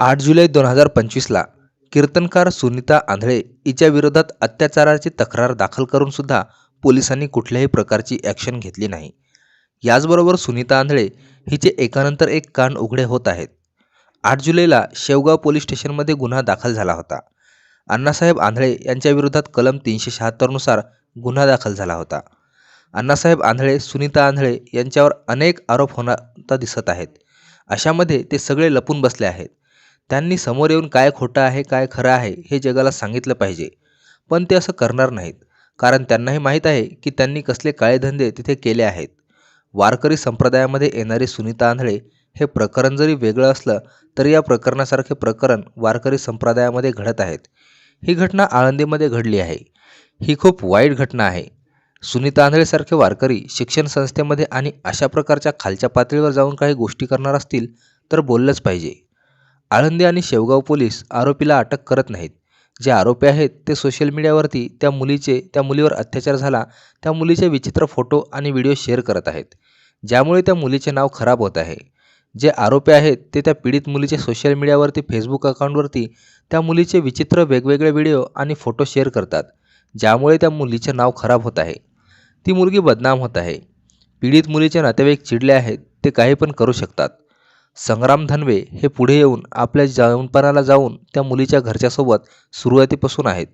आठ जुलै दोन हजार पंचवीसला कीर्तनकार सुनीता आंधळे हिच्या विरोधात अत्याचाराची तक्रार दाखल करून सुद्धा पोलिसांनी कुठल्याही प्रकारची ॲक्शन घेतली नाही. याचबरोबर सुनीता आंधळे हिचे एकानंतर एक कान उघडे होत आहेत. आठ जुलैला शेवगाव पोलीस स्टेशनमध्ये गुन्हा दाखल झाला होता. अण्णासाहेब आंधळे यांच्या विरोधात कलम तीनशे शहात्तरनुसार गुन्हा दाखल झाला होता. अण्णासाहेब आंधळे सुनीता आंधळे यांच्यावर अनेक आरोप होणार दिसत आहेत. अशामध्ये ते सगळे लपून बसले आहेत. त्यांनी समोर येऊन काय खोटं आहे काय खरं आहे हे जगाला सांगितलं पाहिजे. पण ते असं करणार नाहीत. कारण त्यांनाही माहीत आहे की त्यांनी कसले काळे धंदे तिथे केले आहेत. वारकरी संप्रदायामध्ये येणारे सुनीता आंधळे हे प्रकरण जरी वेगळं असलं तरी या प्रकरणासारखे प्रकरण वारकरी संप्रदायामध्ये घडत आहेत. ही घटना आळंदीमध्ये घडली आहे. ही खूप वाईट घटना आहे. सुनीता आंधळेसारखे वारकरी शिक्षण संस्थेमध्ये आणि अशा प्रकारच्या खालच्या पातळीवर जाऊन काही गोष्टी करणार असतील तर बोललंच पाहिजे. आळंदी आणि शेवगाव पोलीस आरोपीला अटक करत नाहीत. जे आरोपी आहेत ते सोशल मीडियावरती त्या मुलीचे त्या मुलीवर अत्याचार झाला त्या मुलीचे विचित्र फोटो आणि व्हिडिओ शेअर करत आहेत. ज्यामुळे त्या मुलीचे नाव खराब होत आहे. जे आरोपी आहेत ते त्या पीडित मुलीचे सोशल मीडियावरती फेसबुक अकाउंटवरती त्या मुलीचे विचित्र वेगवेगळे व्हिडिओ आणि फोटो शेअर करतात. ज्यामुळे त्या मुलीचे नाव खराब होत आहे. ती मुलगी बदनाम होत आहे. पीडित मुलीचे नातेवाईक चिडले आहेत ते काही पण करू शकतात. संग्राम धनवे हे पुढे येऊन आपल्या जाऊनपणाला जाऊन त्या मुलीच्या घरच्यासोबत सुरुवातीपासून आहेत.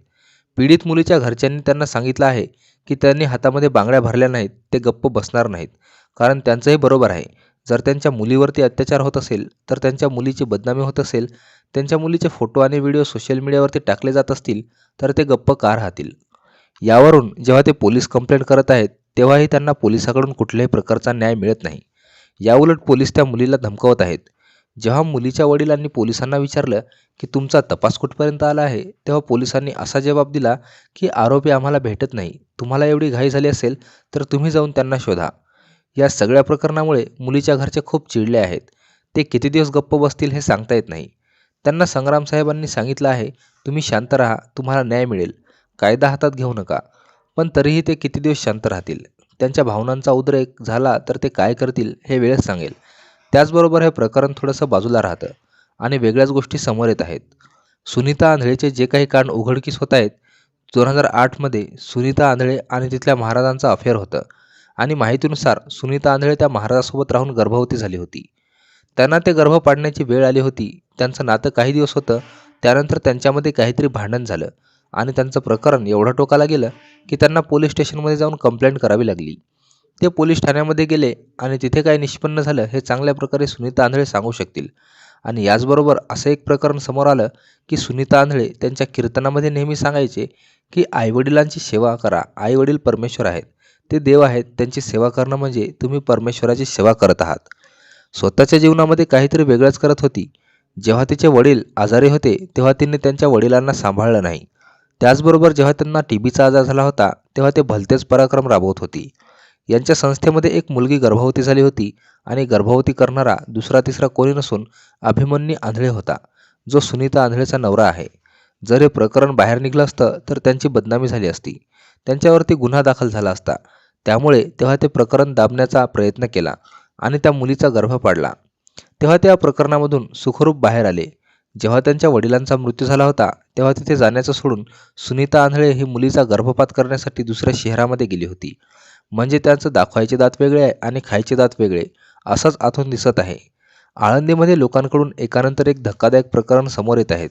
पीडित मुलीच्या घरच्यांनी त्यांना सांगितलं आहे की त्यांनी हातामध्ये बांगड्या भरल्या नाहीत ते गप्प बसणार नाहीत. कारण त्यांचंही बरोबर आहे. जर त्यांच्या मुलीवरती अत्याचार होत असेल तर त्यांच्या मुलीची बदनामी होत असेल त्यांच्या मुलीचे फोटो आणि व्हिडिओ सोशल मीडियावरती टाकले जात असतील तर ते गप्प का राहतील यावरून जेव्हा ते पोलीस कंप्लेंट करत आहेत तेव्हाही त्यांना पोलिसाकडून कुठल्याही प्रकारचा न्याय मिळत नाही. याउलट पोलीस त्या मुलीला धमकावत आहेत. जेव्हा मुलीच्या वडिलांनी पोलिसांना विचारलं की तुमचा तपास कुठपर्यंत आला आहे तेव्हा पोलिसांनी असा जबाब दिला की आरोपी आम्हाला भेटत नाही तुम्हाला एवढी घाई झाली असेल तर तुम्ही जाऊन त्यांना शोधा. या सगळ्या प्रकरणामुळे मुलीच्या घरचे खूप चिडले आहेत. ते किती दिवस गप्प बसतील हे सांगता येत नाही. त्यांना संग्राम साहेबांनी सांगितलं आहे तुम्ही शांत राहा तुम्हाला न्याय मिळेल. कायदा हातात घेऊ नका. पण तरीही ते किती दिवस शांत राहतील? त्यांच्या भावनांचा उद्रेक झाला तर ते काय करतील हे वेळच सांगेल. त्याचबरोबर हे प्रकरण थोडंसं बाजूला राहतं आणि वेगळ्याच गोष्टी समोर येत आहेत. सुनीता आंधळेचे जे काही कारण उघडकीस होत आहेत दोन हजार आठमध्ये सुनीता आंधळे आणि तिथल्या महाराजांचा अफेअर होतं आणि माहितीनुसार सुनीता आंधळे त्या महाराजासोबत राहून गर्भवती झाली होती. त्यांना ते गर्भ पाडण्याची वेळ आली होती त्यांचं नातं काही दिवस होतं त्यानंतर त्यांच्यामध्ये काहीतरी भांडण झालं आणि त्यांचं प्रकरण एवढं टोकाला गेलं की त्यांना पोलीस स्टेशनमध्ये जाऊन कंप्लेंट करावी लागली. ते पोलीस ठाण्यामध्ये गेले आणि तिथे काय निष्पन्न झालं हे चांगल्या प्रकारे सुनीता आंधळे सांगू शकतील. आणि याचबरोबर असं एक प्रकरण समोर आलं की सुनीता आंधळे त्यांच्या कीर्तनामध्ये नेहमी सांगायचे की आईवडिलांची सेवा करा आईवडील परमेश्वर आहेत. ते देव आहेत त्यांची सेवा करणं म्हणजे तुम्ही परमेश्वराची सेवा करत आहात. स्वतःच्या जीवनामध्ये काहीतरी वेगळंच करत होती. जेव्हा तिचे वडील आजारी होते तेव्हा तिने त्यांच्या वडिलांना सांभाळलं नाही. त्याचबरोबर जेव्हा त्यांना टी बीचा आजार झाला होता तेव्हा ते भलतेच पराक्रम राबवत होती. यांच्या संस्थेमध्ये एक मुलगी गर्भवती झाली होती आणि गर्भवती करणारा दुसरा तिसरा कोणी नसून अभिमन्यू आंधळे होता जो सुनीता आंधळेचा नवरा आहे. जर हे प्रकरण बाहेर निघलं असतं तर त्यांची बदनामी झाली असती. त्यांच्यावरती गुन्हा दाखल झाला असता. त्यामुळे तेव्हा ते प्रकरण दाबण्याचा प्रयत्न केला आणि त्या मुलीचा गर्भ पाडला. तेव्हा त्या प्रकरणामधून सुखरूप बाहेर आले. जेव्हा त्यांच्या वडिलांचा मृत्यू झाला होता तेव्हा तिथे जाण्याचं सोडून सुनीता आंधळे ही मुलीचा गर्भपात करण्यासाठी दुसऱ्या शहरामध्ये गेली होती. म्हणजे त्यांचं दाखवायचे दात वेगळे आहे आणि खायचे दात वेगळे असंच आतून दिसत आहे. आळंदीमध्ये लोकांकडून एकानंतर एक धक्कादायक प्रकरण समोर येत आहेत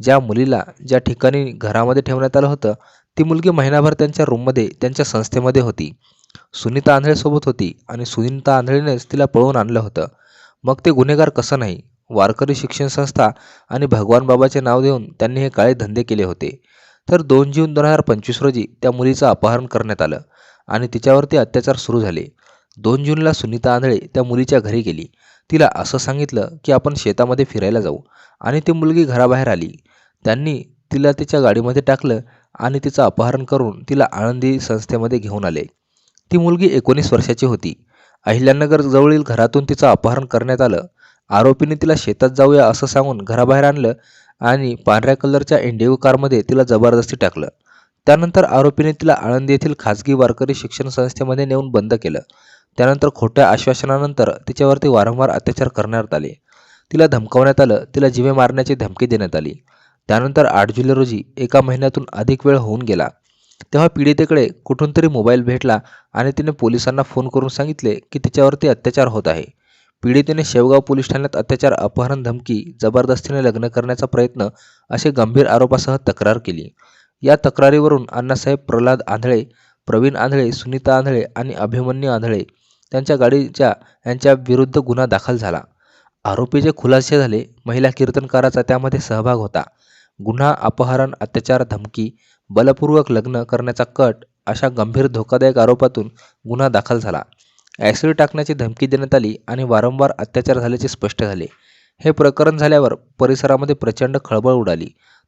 ज्या मुलीला ज्या ठिकाणी घरामध्ये ठेवण्यात आलं होतं ती मुलगी महिनाभर त्यांच्या रूममध्ये त्यांच्या संस्थेमध्ये होती. सुनीता आंधळेसोबत होती आणि सुनीता आंधळेनेच तिला पळवून आणलं होतं. मग ते गुन्हेगार कसं नाही? वारकरी शिक्षण संस्था आणि भगवान बाबाचे नाव देऊन त्यांनी हे काळे धंदे केले होते. तर दोन जून दोन हजार पंचवीस रोजी त्या मुलीचं अपहरण करण्यात आलं आणि तिच्यावरती अत्याचार सुरू झाले. दोन जूनला सुनीता आंधळे त्या मुलीच्या घरी गेली. तिला असं सांगितलं की आपण शेतामध्ये फिरायला जाऊ आणि ती मुलगी घराबाहेर आली. त्यांनी तिला तिच्या गाडीमध्ये टाकलं आणि तिचं अपहरण करून तिला आळंदी संस्थेमध्ये घेऊन आले. ती मुलगी एकोणीस वर्षाची होती. अहिल्यानगर जवळील घरातून तिचं अपहरण करण्यात आलं आरोपीने तिला शेतात जाऊया असं सांगून घराबाहेर आणलं आणि पांढऱ्या कलरच्या इंडिगो कारमध्ये तिला जबरदस्ती टाकलं. त्यानंतर आरोपीने तिला आळंदी येथील खाजगी वारकरी शिक्षण संस्थेमध्ये नेऊन बंद केलं. त्यानंतर खोट्या आश्वासनानंतर तिच्यावरती वारंवार अत्याचार करण्यात आले. तिला धमकावण्यात आलं. तिला जिवे मारण्याची धमकी देण्यात आली. त्यानंतर आठ जुलै रोजी एका महिन्यातून अधिक वेळ होऊन गेला. तेव्हा पीडितेकडे कुठून तरी मोबाईल भेटला आणि तिने पोलिसांना फोन करून सांगितले की तिच्यावरती अत्याचार होत आहे. पीडितेने शेवगाव पोलीस ठाण्यात अत्याचार अपहरण धमकी जबरदस्तीने लग्न करण्याचा प्रयत्न असे गंभीर आरोपासह तक्रार केली. या तक्रारीवरून अण्णासाहेब प्रल्हाद आंधळे प्रवीण आंधळे सुनीता आंधळे आणि अभिमन्यू आंधळे त्यांच्या गाडीच्या यांच्या विरुद्ध गुन्हा दाखल झाला. आरोपीचे खुलासे झाले. महिला कीर्तनकाराचा त्यामध्ये सहभाग होता. गुन्हा अपहरण अत्याचार धमकी बलपूर्वक लग्न करण्याचा कट अशा गंभीर धोकादायक आरोपातून गुन्हा दाखल झाला. ॲसिड टाकण्याची धमकी देण्यात आली आणि वारंवार अत्याचार झाल्याचे स्पष्ट झाले. हे प्रकरण झाल्यावर परिसरामध्ये प्रचंड खळबळ उडाली.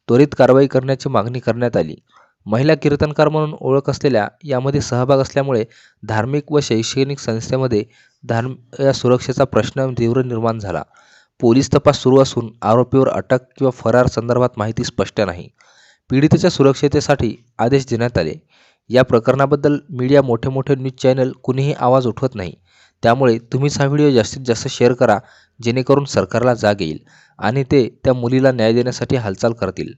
त्वरित कारवाई करण्याची मागणी करण्यात आली. महिला कीर्तनकार म्हणून ओळख असलेल्या यामध्ये सहभाग असल्यामुळे धार्मिक व शैक्षणिक संस्थेमध्ये धार्म या सुरक्षेचा प्रश्न तीव्र निर्माण झाला. पोलीस तपास सुरू असून आरोपीवर अटक किंवा फरार संदर्भात माहिती स्पष्ट नाही. पीडितेच्या सुरक्षितेसाठी आदेश देण्यात आले. या प्रकरणाबद्दल मीडिया मोठे मोठे न्यूज चॅनल कुणीही आवाज उठवत नाही. त्यामुळे तुम्हीच हा व्हिडिओ जास्तीत जास्त शेअर करा जेणेकरून सरकारला जाग येईल आणि ते त्या मुलीला न्याय देण्यासाठी हालचाल करतील.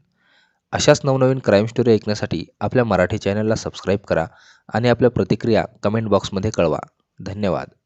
अशाच नवनवीन क्राईम स्टोरी ऐकण्यासाठी आपल्या मराठी चॅनलला सबस्क्राईब करा आणि आपल्या प्रतिक्रिया कमेंट बॉक्समध्ये कळवा. धन्यवाद.